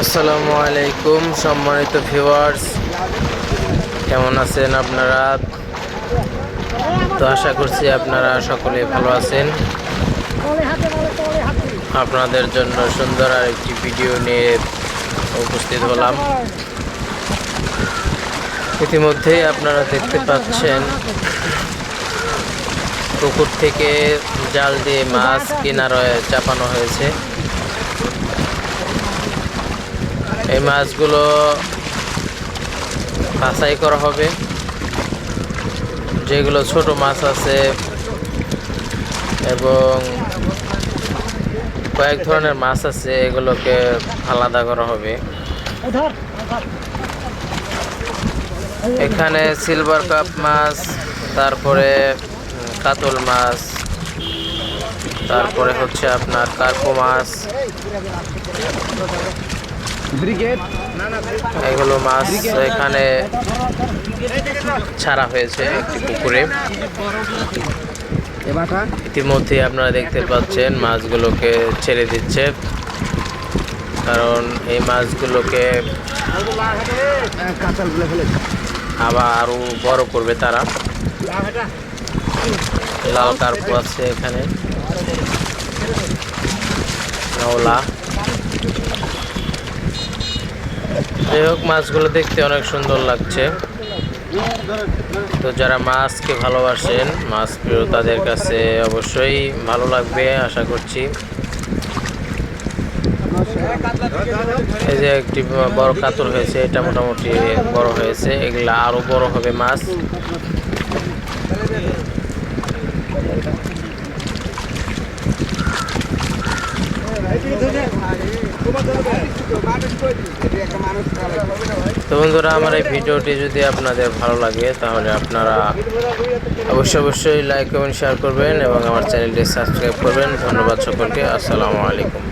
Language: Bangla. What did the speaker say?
আসসালামু আলাইকুম, সম্মানিত ভিউয়ার্স কেমন আছেন আপনারা? তো আশা করছি আপনারা সকলে ভালো আছেন। আপনাদের জন্য সুন্দর আর একটি ভিডিও নিয়ে উপস্থিত হলাম। ইতিমধ্যেই আপনারা দেখতে পাচ্ছেন, পুকুর থেকে জাল দিয়ে মাছ কিনারয় চাপানো হয়েছে। এই মাছগুলো বাছাই করা হবে। যেগুলো ছোট মাছ আছে এবং কয়েক ধরনের মাছ আছে, এগুলোকে আলাদা করা হবে। এখানে সিলভার কাপ মাছ, তারপরে কাতল মাছ, তারপরে হচ্ছে আপনার কার্পো মাছ। এগুলো মাছ এখানে ছাড়া হয়েছে একটি পুকুরে। ইতিমধ্যে আপনারা দেখতে পাচ্ছেন মাছগুলোকে ছেড়ে দিচ্ছে। কারণ এই মাছগুলোকে আবার আরও বড় করবে তারা। লাল কার্পু আছে এখানে। নওলা। যাই হোক, মাছগুলো দেখতে অনেক সুন্দর লাগছে। তো যারা মাছকে ভালোবাসেন, মাছ প্রিয়, তাদের কাছে অবশ্যই ভালো লাগবে, আশা করছি। এই যে একটি বড় কাতল হয়েছে, এটা মোটামুটি বড় হয়েছে, এগুলা আরও বড় হবে মাছ। তো বন্ধুরা, আমার এই ভিডিওটি যদি আপনাদের ভালো লাগে, তাহলে আপনারা অবশ্যই অবশ্যই লাইক এবং শেয়ার করবেন এবং আমার চ্যানেলটি সাবস্ক্রাইব করবেন। ধন্যবাদ সকলকে। আসসালামু আলাইকুম।